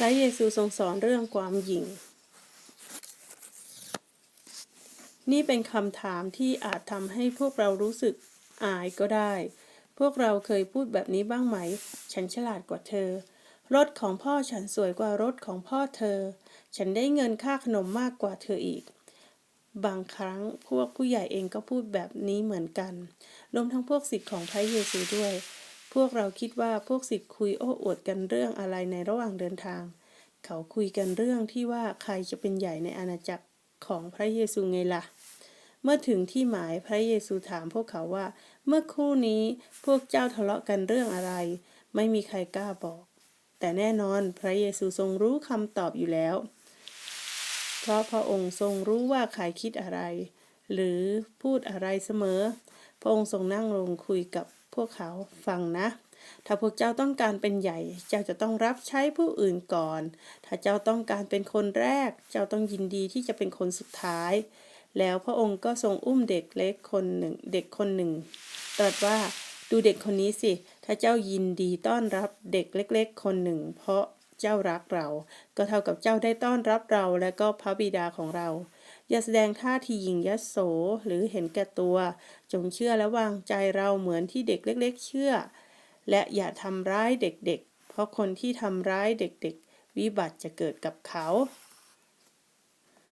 พระเยซูทรงสอนเรื่องความหยิ่ง นี่เป็นคำถามที่อาจทำให้พวกเรารู้สึกอายก็ได้ พวกเราเคยพูดแบบนี้บ้างไหม ฉันฉลาดกว่าเธอ รถของพ่อฉันสวยกว่ารถของพ่อเธอ ฉันได้เงินค่าขนมมากกว่าเธออีก บางครั้งพวกผู้ใหญ่เองก็พูดแบบนี้เหมือนกัน รวมทั้งพวกศิษย์ของพระเยซูด้วย พวกเราคิดว่าพวกศิษย์คุยโอ้อวดกันเรื่องอะไรในระหว่างเดินทาง เขาคุยกันเรื่องที่ว่าใครจะเป็นใหญ่ในอาณาจักรของพระเยซูไงล่ะ เมื่อถึงที่หมายพระเยซูถามพวกเขาว่า เมื่อครู่นี้พวกเจ้าทะเลาะกันเรื่องอะไร ไม่มีใครกล้าบอก แต่แน่นอนพระเยซูทรงรู้คำตอบอยู่แล้ว เพราะพระองค์ทรงรู้ว่าใครคิดอะไร หรือพูดอะไรเสมอ พระองค์ทรงนั่งลงคุยกับ พวกเขาฟังนะ ถ้าพวกเจ้าต้องการเป็นใหญ่ เจ้าจะต้องรับใช้ผู้อื่นก่อน ถ้าเจ้าต้องการเป็นคนแรก เจ้าต้องยินดีที่จะเป็นคนสุดท้าย แล้วพระองค์ก็ทรงอุ้มเด็กเล็กคนหนึ่งเด็กคนหนึ่งตรัสว่าดูเด็กคนนี้สิ ถ้าเจ้ายินดีต้อนรับเด็กเล็ก ๆ คนหนึ่ง เพราะ เจ้ารักเรา ก็เท่ากับเจ้าได้ต้อนรับเราและก็พระบิดาของเรา อย่าแสดงท่าทีหยิ่งยโสหรือเห็นแก่ตัว จงเชื่อและวางใจเราเหมือนที่เด็กเล็ก ๆ เชื่อ และอย่าทำร้ายเด็กๆ เพราะคนที่ทำร้ายเด็กๆ วิบัติจะเกิดกับเขา